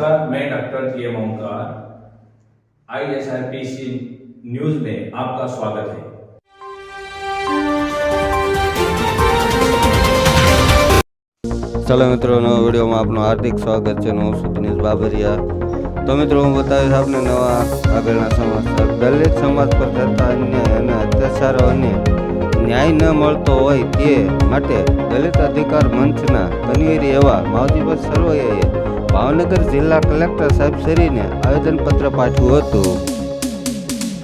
नमस्कार मैं doctor T M Omkar I S R P C news में आपका स्वागत है ચાલો મિત્રો નવા વિડીયોમાં આપનું હાર્દિક સ્વાગત છે અને હું છું દિનેશ બાબરિયા તો મિત્રો હું બતાવીશ આપને નવા આગળના સમાચાર દલિત સમાજ પર થતા અન્યાય અને અત્યાચારો અને ન્યાય ન મળતો હોય તે માટે દલિત અધિકાર મંચના કન્વીર એવા માવજીભાઈ સરવૈયાએ ભાવનગર જિલ્લા કલેક્ટર સાહેબ શ્રીને આવેદનપત્ર પાઠવ્યું હતું.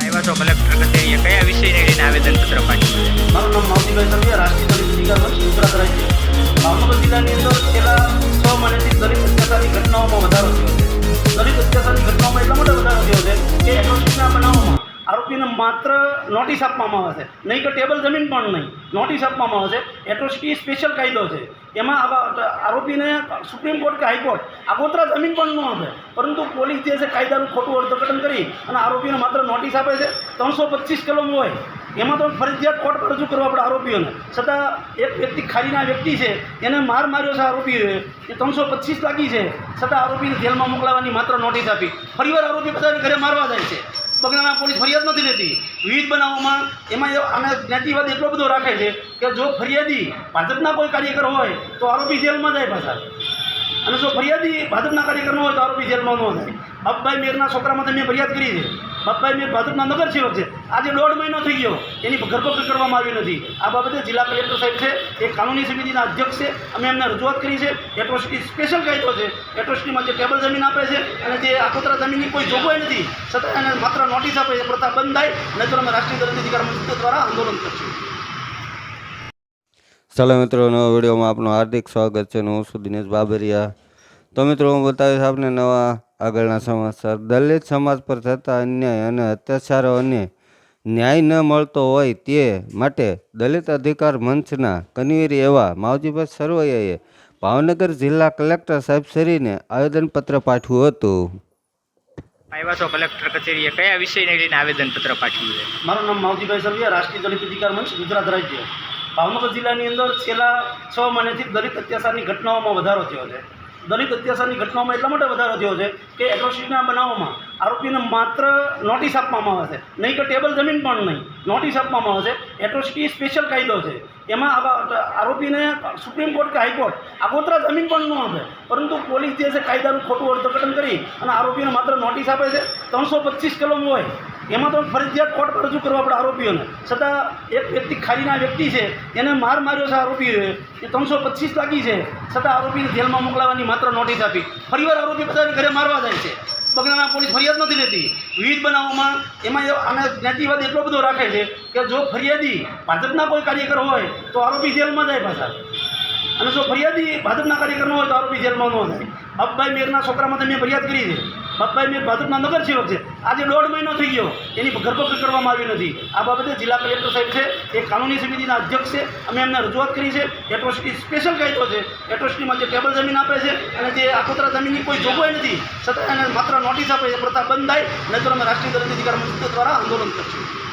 આવ્યા છો કલેક્ટર કચેરીએ. કયા વિષયને લઈને આવેદનપત્ર પાઠવ્યું મારું નામ માવજીભાઈ સરવિયા રાષ્ટ્રીય દલિત મંચ ગુજરાત રાજ્ય. ભાવનગર જિલ્લાની અંદર છેલ્લા છ મહિનાથી દલિત અત્યાચારની ઘટનાઓમાં વધારો થયો છે. દલિત અત્યાચારની ઘટનાઓમાં એટલા માટે વધારો થયો છે કે એટ્રોસિટીના બનાવોમાં આરોપીને માત્ર નોટિસ આપવામાં આવે છે. નહીં કે ટેબલ જમીન પણ નહીં નોટિસ આપવામાં આવે છે. એટ્રોસિટી સ્પેશિયલ કાયદો છે. એમાં આવા આરોપીને સુપ્રીમ કોર્ટ કે હાઈકોર્ટ આગોતરા જમીન પણ ન આપે. પરંતુ પોલીસ જે છે કાયદાનું ખોટું અર્થઘટન કરી અને આરોપીને માત્ર નોટિસ આપે છે, ત્રણસો પચીસ કલમ હોય. એમાં તો ફરજિયાત કોર્ટ પર રજૂ કરવા પડે આરોપીઓને. છતાં એક વ્યક્તિ ખાલીના વ્યક્તિ છે, એને માર માર્યો છે આરોપીઓએ એ ત્રણસો પચીસ લાગી છે. છતાં આરોપીને જેલમાં મોકલાવાની માત્ર નોટિસ આપી. ફરીવાર આરોપી બધાને ઘરે મારવા જાય છે. પોલીસ ફરિયાદ નથી લેતી વિવિધ બનાવોમાં એમાં આને જ્ઞાતિવાદ એટલો બધો રાખે છે કે જો ફરિયાદી ભાજપના કોઈ કાર્યકર હોય તો આરોપી જેલમાં જાય પાછા. અને જો ફરિયાદી ભાજપના કાર્યકર ન હોય તો આરોપી જેલમાં ન થાય બાપભાઈ મેરના છોકરામાં મેં ફરિયાદ કરી છે. બાપભાઈ મેર ભાજપના નગરસેવક છે. આજે દોઢ મહિનો થઈ ગયો. એની ધરપકડ કરવામાં આવી નથી. આ બાબતે જિલ્લા કલેક્ટર સાહેબ છે એ કાનૂની સમિતિના અધ્યક્ષ છે, અમે એમને રજૂઆત કરી છે. એટ્રોસિટી સ્પેશિયલ કાયદો છે. એટ્રોસિટીમાં જે ટેબલ જમીન આપે છે અને જે આખોતરા જમીનની કોઈ જોગવાઈ નથી. છતાં એને માત્ર નોટિસ આપે છે પ્રથા બંધ થાય નહીં અમે રાષ્ટ્રીય દલિત અધિકાર મંત્રી દ્વારા આંદોલન કરશું. ચાલો મિત્રો નવા વિડીયોમાં આપનું હાર્દિક સ્વાગત છે. હું છું દિનેશ બાબરિયા. તો મિત્રો હું બતાવીશ આપને નવા આગળના સમાચાર. દલિત સમાજ પર થતા અન્યાય અને અત્યાચારો અને ન્યાય ન મળતો હોય તે માટે દલિત અધિકાર મંચના કન્વીર એવા માવજીભાઈ સરવૈયાએ ભાવનગર જિલ્લા કલેક્ટર સાહેબ શ્રીને આવેદનપત્ર પાઠવ્યું હતું. આવ્યા છો કલેક્ટર કચેરીએ. કયા વિષયને લઈને આવેદનપત્ર પાઠવ્યું છે? મારું નામ માવજીભાઈ સરવૈયા રાષ્ટ્રીય દલિત અધિકાર મંચ ગુજરાત રાજ્ય. ભાવનગર જિલ્લાની અંદર છેલ્લા છ મહિનાથી દલિત અત્યાચારની ઘટનાઓમાં વધારો થયો છે. દલિત અત્યાચારની ઘટનાઓમાં એટલા માટે વધારો થયો છે કે એટ્રોસિટીના બનાવોમાં આરોપીને માત્ર નોટિસ આપવામાં આવે છે. નહીં કે ટેબલ જમીન પણ નહીં, નોટિસ આપવામાં આવે છે. એટ્રોસિટી સ્પેશિયલ કાયદો છે. એમાં આવા આરોપીને સુપ્રીમ કોર્ટ કે હાઈકોર્ટ આગોતરા જમીન પણ ન આપે. પરંતુ પોલીસ જે છે કાયદાનું ખોટું અર્થઘટન કરી અને આરોપીને માત્ર નોટિસ આપે છે. ત્રણસો પચીસ કલમ હોય એમાં તો ફરજિયાત કોર્ટ રજૂ કરવા પડે આરોપીઓને. છતાં એક વ્યક્તિ ખાલીના વ્યક્તિ છે, એને માર માર્યો છે આરોપીઓએ. એ ત્રણસો પચીસ લાગી છે. છતાં આરોપીને જેલમાં મોકલાવાની માત્ર નોટિસ આપી. ફરીવાર આરોપી બધાને ઘરે મારવા જાય છે. બગડાના પોલીસ ફરિયાદ નથી લેતી. વિવિધ બનાવોમાં એમાં આને જ્ઞાતિવાદ એટલો બધો રાખે છે કે જો ફરિયાદી ભાજપના કોઈ કાર્યકર હોય, તો આરોપી જેલમાં જાય પાછા. અને જો ફરિયાદી ભાજપના કાર્યકર ન હોય, તો આરોપી જેલમાં ન જાય. અબભાઈ મેરના છોકરામાં મેં ફરિયાદ કરી છે. બાપભાઈ મેં ભાજપના નગરસેવક છે. આજે દોઢ મહિનો થઈ ગયો. એની ધરપકડ કરવામાં આવી નથી. આ બાબતે જિલ્લા કલેક્ટર સાહેબ છે, એ કાનૂની સમિતિના અધ્યક્ષ છે, અમે એમને રજૂઆત કરી છે. એટ્રોસિટી સ્પેશિયલ કાયદો છે. એટ્રોસિટીમાં જે ટેબલ જમીન આપે છે અને જે આકોતરા જમીનની કોઈ જોગવાઈ નથી. છતાં એને માત્ર નોટિસ આપે એ પ્રથા બંધ થાય નહીં અમે રાષ્ટ્રીય દલિત અધિકાર મંચ દ્વારા આંદોલન કરશું.